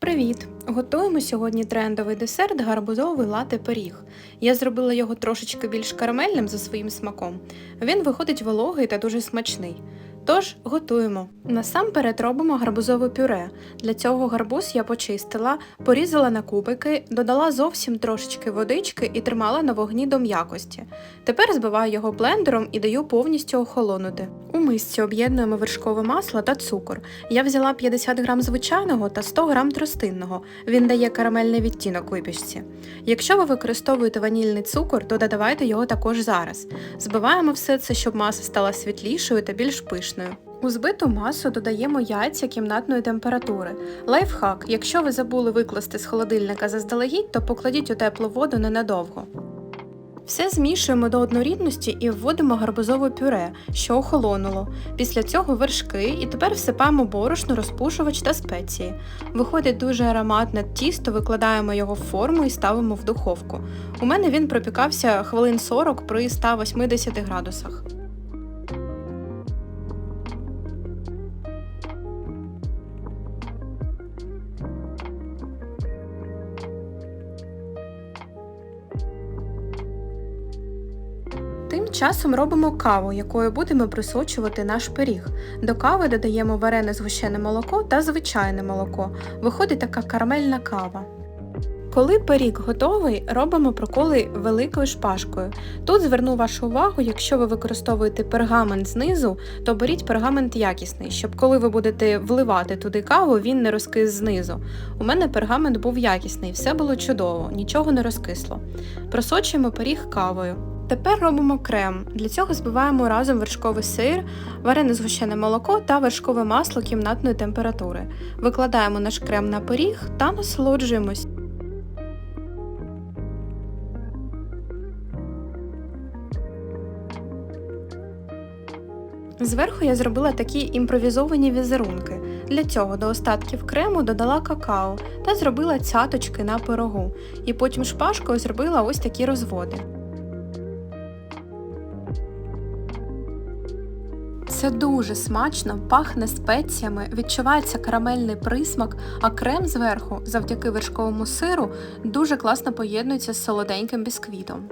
Привіт! Готуємо сьогодні трендовий десерт гарбузовий лате пиріг. Я зробила його трошечки більш карамельним за своїм смаком. Він виходить вологий та дуже смачний. Тож готуємо. Насамперед робимо гарбузове пюре. Для цього гарбуз я почистила, порізала на кубики, додала зовсім трошечки водички і тримала на вогні до м'якості. Тепер збиваю його блендером і даю повністю охолонути. У мисці об'єднуємо вершкове масло та цукор. Я взяла 50 грам звичайного та 100 грам тростинного. Він дає карамельний відтінок випічці. Якщо ви використовуєте ванільний цукор, то додавайте його також зараз. Збиваємо все це, щоб маса стала світлішою та більш пишною. У збиту масу додаємо яйця кімнатної температури. Лайфхак, якщо ви забули викласти з холодильника заздалегідь, то покладіть у теплу воду ненадовго. Все змішуємо до однорідності і вводимо гарбузове пюре, що охолонуло. Після цього вершки і тепер всипаємо борошно, розпушувач та спеції. Виходить дуже ароматне тісто, викладаємо його в форму і ставимо в духовку. У мене він пропікався хвилин 40 при 180 градусах. Часом робимо каву, якою будемо присочувати наш пиріг. До кави додаємо варене згущене молоко та звичайне молоко. Виходить така карамельна кава. Коли пиріг готовий, робимо проколи великою шпажкою. Тут зверну вашу увагу, якщо ви використовуєте пергамент знизу, то беріть пергамент якісний, щоб коли ви будете вливати туди каву, він не розкис знизу. У мене пергамент був якісний, все було чудово, нічого не розкисло. Просочуємо пиріг кавою. Тепер робимо крем. Для цього збиваємо разом вершковий сир, варене згущене молоко та вершкове масло кімнатної температури. Викладаємо наш крем на пиріг та насолоджуємось. Зверху я зробила такі імпровізовані візерунки. Для цього до остатків крему додала какао та зробила цяточки на пирогу. І потім шпажкою зробила ось такі розводи. Це дуже смачно, пахне спеціями, відчувається карамельний присмак, а крем зверху, завдяки вершковому сиру, дуже класно поєднується з солоденьким бісквітом.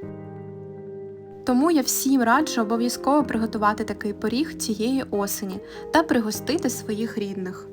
Тому я всім раджу обов'язково приготувати такий пиріг цієї осені та пригостити своїх рідних.